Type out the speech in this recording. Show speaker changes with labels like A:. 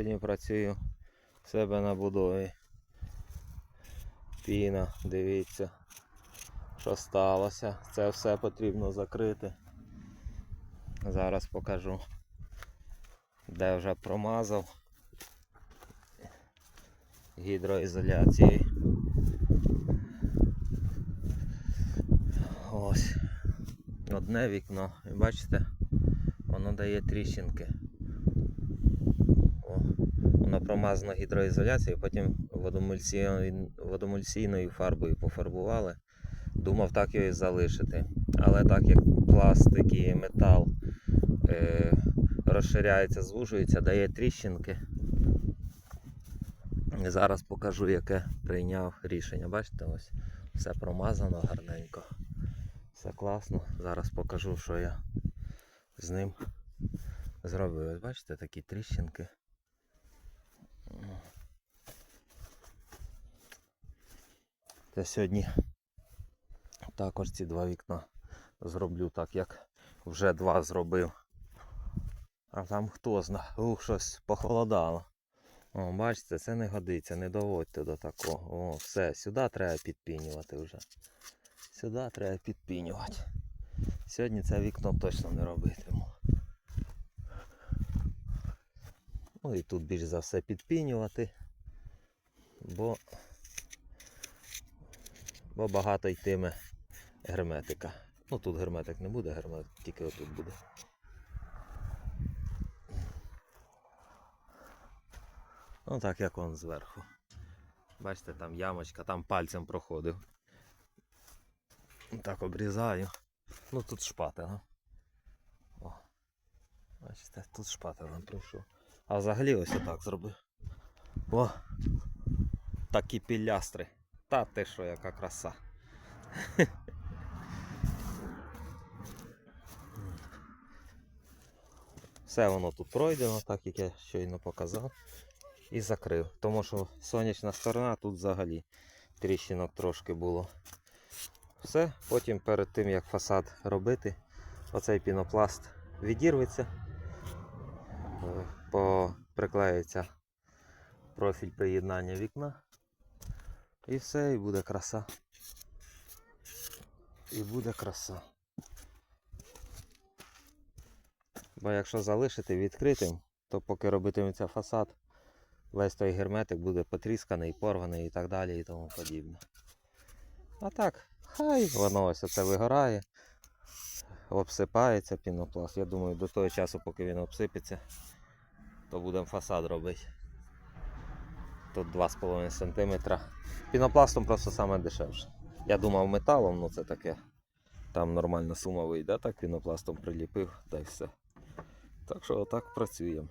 A: Сьогодні працюю в себе на будові. Піна, дивіться, що сталося. Це все потрібно закрити. Зараз покажу, де вже промазав гідроізоляцією. Ось одне вікно. І бачите, воно дає тріщинки. Промазано гідроізоляцією, потім водомульсійною фарбою пофарбували. Думав так його і залишити. Але так як пластик і метал е, розширяється, звужується, дає тріщинки. І зараз покажу, яке прийняв рішення. Бачите, ось все промазано гарненько. Все класно. Зараз покажу, що я з ним зробив. Ось бачите, такі тріщинки. Це сьогодні також ці два вікна зроблю так, як вже два зробив. А там хто зна, ух, щось похолодало. О, бачите, це не годиться, не доводьте до такого. О, все, сюди треба підпінювати вже. Сюди треба підпінювати. Сьогодні це вікно точно не робитиму. Ну і тут більш за все підпінювати, бо, бо багато йтиме герметика. Ну тут герметик не буде, герметик тільки отут буде. Ну так як он зверху. Бачите, там ямочка, там пальцем проходив. Так обрізаю. Ну тут шпателем. О. Бачите, тут шпателем пройшов. А взагалі ось отак зробив. О! Такі пілястри. Та ти що, яка краса. Все воно тут пройдено, так як я щойно показав. І закрив. Тому що сонячна сторона тут взагалі тріщинок трошки було. Все, потім перед тим як фасад робити, оцей пінопласт відірветься, е, приклеїться профіль приєднання вікна. І все, і буде краса. І буде краса. Бо якщо залишити відкритим, то поки робитиметься фасад, весь той герметик буде потрісканий, порваний і так далі і тому подібне. А так, хай воно ось оце вигорає, обсипається пінопласт. Я думаю, до того часу, поки він обсипеться, то будемо фасад робити. Тут 2,5 см. Пінопластом просто саме дешевше. Я думав металом, ну це таке. Там нормальна сума вийде, так пінопластом приліпив та й все. Так що отак працюємо.